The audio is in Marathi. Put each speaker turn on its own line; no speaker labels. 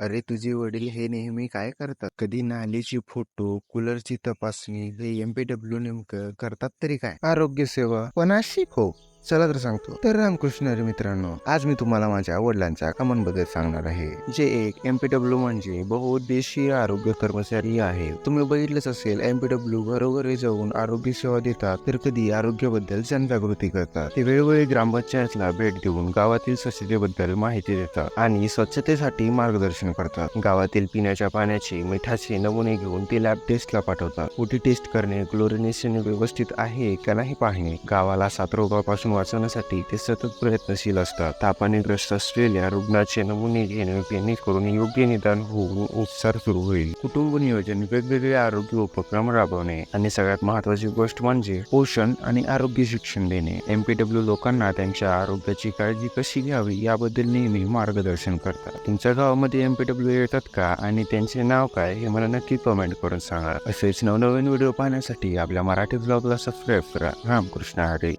अरे तुझे वडील हे नेहमी काय करतात? कधी नालीची फोटो कूलरची तपासणी हे एमपीडब्ल्यू नेमकं करतात तरी काय? आरोग्य सेवा पण अशी हो. चला तर सांगतो. तर रामकृष्ण हरी मित्रांनो आज मी तुम्हाला माझ्या वडिलांच्या कामांबद्दल सांगणार आहे. जे एक एमपीडब्ल्यू म्हणजे बहुउद्देशीय आरोग्य कर्मचारी आहे. तुम्ही बघितलंच असेल एमपीडब्ल्यू घरोघरी जाऊन आरोग्य सेवा देतात तर कधी आरोग्याबद्दल जनजागृती करतात. ते वेळोवेळी ग्रामपंचायतला भेट देऊन गावातील स्वच्छतेबद्दल माहिती देतात आणि स्वच्छतेसाठी मार्गदर्शन करतात. गावातील पिण्याच्या पाण्याचे मिठाचे नमुने घेऊन ते लॅब टेस्टला पाठवतात. कुठे टेस्ट करणे क्लोरिनेशन व्यवस्थित आहे का नाही पाहणे गावाला पासून वाचवण्यासाठी ते सतत प्रयत्नशील असतात. तापाने ग्रस्त असलेल्या रुग्णाचे नमुने घेणे जेणेकरून योग्य निदान होऊन उपचार सुरू होईल. कुटुंब नियोजन वेगवेगळे आरोग्य उपक्रम राबवणे आणि सगळ्यात महत्वाची गोष्ट म्हणजे पोषण आणि आरोग्य शिक्षण देणे. एमपीडब्ल्यू लोकांना त्यांच्या आरोग्याची काळजी कशी घ्यावी याबद्दल नेहमी मार्गदर्शन करतात. तुमच्या गावामध्ये एमपीडब्ल्यू येतात का आणि त्यांचे नाव काय हे मला नक्की कमेंट करून सांगा. असेच नवनवीन व्हिडिओ पाहण्यासाठी आपल्या मराठी ब्लॉगला सबस्क्राईब करा. रामकृष्ण हरे.